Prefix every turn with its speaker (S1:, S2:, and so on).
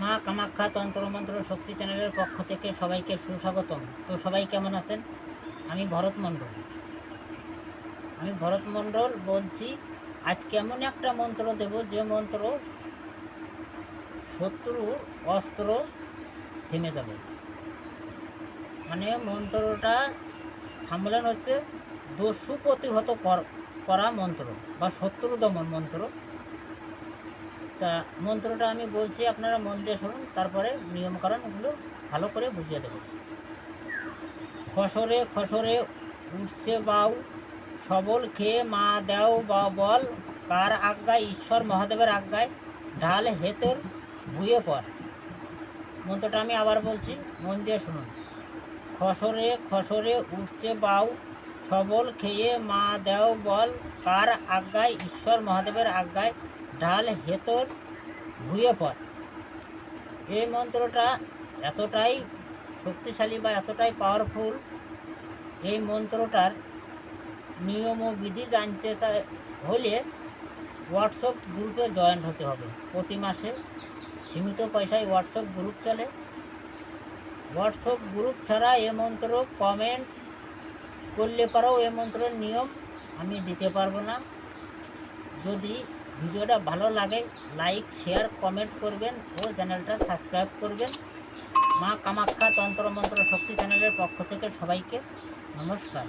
S1: মা কামাখ্যা তন্ত্রমন্ত্র শক্তি চ্যানেলের পক্ষ থেকে সবাইকে সুস্বাগতম। তো সবাই কেমন আছেন? আমি ভরত মণ্ডল। আমি ভরত মণ্ডল বলছি আজ কেমন একটা মন্ত্র দেব, যে মন্ত্র শত্রুর অস্ত্র থেমে যাবে। মানে মন্ত্রটা থামলেন হচ্ছে দস্যু প্রতিহত কর করা মন্ত্র বা শত্রু দমন মন্ত্র। তা মন্ত্রটা আমি বলছি, আপনারা মন দিয়ে শুনুন, তারপরে নিয়মকানুনগুলো ভালো করে বুঝিয়ে দেবো। খসরে খসরে উঠছে বাউ, সবল খেয়ে মা দেও বা বল, কার আজ্ঞায় ঈশ্বর মহাদেবের আজ্ঞায়, ঢাল হেতর ভুয়ে পড়। মন্ত্রটা আমি আবার বলছি, মন দিয়ে শুনুন। খসরে খসরে উঠছে বাউ সবল খেয়ে মা দেও বল, কার আজ্ঞায়, ঈশ্বর মহাদেবের আজ্ঞায় ঢাল হেতর ভুয়ে পড়। এই মন্ত্রটা এতটাই শক্তিশালী বা এতটাই পাওয়ারফুল এই মন্ত্রটার নিয়ম ও বিধি জানতে হলে হোয়াটসঅ্যাপ গ্রুপে জয়েন্ট হতে হবে। প্রতি মাসে সীমিত পয়সায় হোয়াটসঅ্যাপ গ্রুপ চলে। হোয়াটসঅ্যাপ গ্রুপ ছাড়া এ মন্ত্র কমেন্ট করলে পারো এই মন্ত্রের নিয়ম আমি দিতে পারব না। যদি ভিডিওটা ভালো লাগে লাইক শেয়ার কমেন্ট করবেন ও চ্যানেলটা সাবস্ক্রাইব করবেন। মা কামাখ্যা তন্ত্রমন্ত্র শক্তি চ্যানেলের পক্ষ থেকে সবাইকে নমস্কার।